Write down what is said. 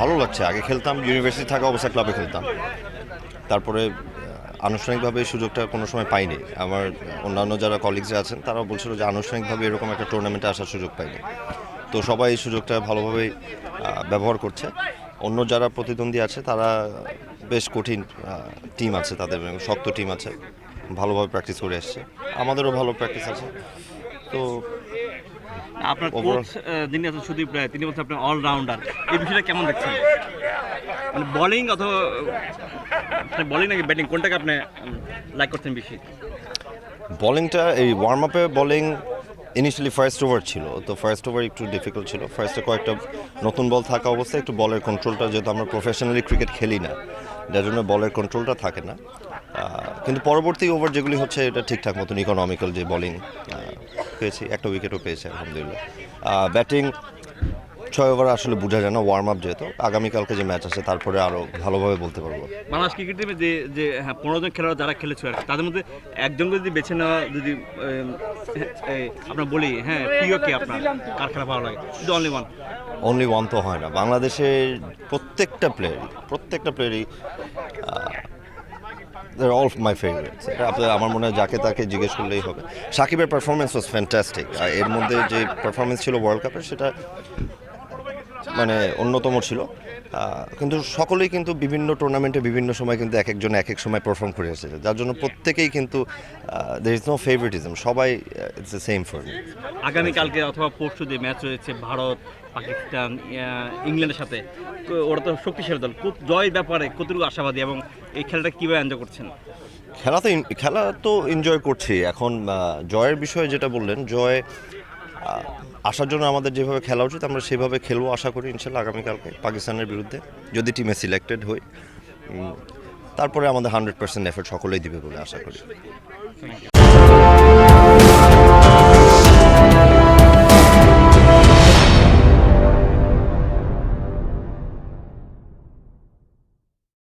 ভালো লাগছে। আগে খেলতাম ইউনিভার্সিটি থাকা অবস্থা ক্লাবে খেলতাম। তারপরে আনুষ্ঠানিকভাবে এই সুযোগটা কোনো সময় পাইনি। আমার অন্যান্য যারা কলিগসরা আছেন, তারাও বলছিল যে আনুষ্ঠানিকভাবে এরকম একটা টুর্নামেন্টে আসার সুযোগ পাইনি। তো সবাই এই সুযোগটা ভালোভাবেই ব্যবহার করছে। অন্য যারা প্রতিদ্বন্দ্বী আছে, তারা বেশ কঠিন টিম আছে তাদের শক্ত টিম আছে। ভালোভাবে প্র্যাকটিস করে এসছে। আমাদেরও ভালো প্র্যাকটিস আছে। তো আপনার কোচ যিনি আছেন সুদীপ রায় তিনি বলছেন আপনি অলরাউন্ডার এই বিষয়টা কেমন দেখছেন? মানে বোলিং অথবা বোলিং নাকি ব্যাটিং কোনটাকে আপনি লাইক করছেন বেশি? বোলিংটা এই ওয়ার্ম আপে বোলিং ইনিশিয়ালি ফার্স্ট ওভার ছিল। তো ফার্স্ট ওভার একটু ডিফিকাল্ট ছিল। ফার্স্টে কয়েকটা নতুন বল থাকা অবস্থায় একটু বলের কন্ট্রোলটা যেহেতু আমরা প্রফেশনালি ক্রিকেট খেলি না যার জন্য বলের কন্ট্রোলটা থাকে না। কিন্তু পরবর্তী ওভার যেগুলি হচ্ছে এটা ঠিকঠাক মতন ইকোনমিক্যাল যে বোলিং পেয়েছি একটা উইকেটও পেয়েছে আলহামদুলিল্লাহ। ব্যাটিং ছয় ওভার আসলে বোঝা যায় না ওয়ার্ম আপ যেহেতু। আগামীকালকে যে ম্যাচ আছে তারপরে আরও ভালোভাবে বলতে পারব। বাংলাদেশ ক্রিকেট টিমে যে যে হ্যাঁ পনেরো জন খেলোয়াড় যারা খেলেছে আর তাদের মধ্যে একজনকে যদি বেছে নেওয়া যদি আপনার বলি হ্যাঁ প্রিয় কে আপনার? কার খেলা ভালো লাগে? শুধু অনলি ওয়ান অনলি ওয়ান তো হয় না। বাংলাদেশের প্রত্যেকটা প্লেয়ারই প্রত্যেকটা প্লেয়ারই অল মাই ফেভারিট আপনার আমার মনে হয় যাকে তাকে জিজ্ঞেস করলেই হবে। সাকিবের পারফরমেন্স ওয়াজ ফ্যান্টাস্টিক এর মধ্যে যে পারফরমেন্স ছিল ওয়ার্ল্ড কাপের সেটা মানে অন্যতম ছিল। কিন্তু সকলেই কিন্তু বিভিন্ন টুর্নামেন্টে বিভিন্ন সময় কিন্তু এক একজন এক এক সময় পারফর্ম করে এসেছে। যার জন্য প্রত্যেকেই কিন্তু দের ইজ নো ফেভারিটিজম সবাই it's the same for me আগামীকালকে অথবা পরশু যে ম্যাচ রয়েছে ভারত পাকিস্তান ইংল্যান্ডের সাথে ওরা তো শক্তিশালী দল। কত- জয়ের ব্যাপারে কতটুকু আশাবাদী এবং এই খেলাটা কীভাবে এনজয় করছেন? খেলা তো খেলা তো এনজয় করছি। এখন জয়ের বিষয়ে যেটা বললেন জয় আসার জন্য আমাদের যেভাবে খেলা উচিত, আমরা সেভাবে খেলব আশা করি ইনশাল্লাহ আগামীকালকে পাকিস্তানের বিরুদ্ধে, যদি টিমে সিলেক্টেড হই। তারপরে আমাদের হান্ড্রেড পার্সেন্ট এফোর্ট সকলেই দিবে বলে আশা করি।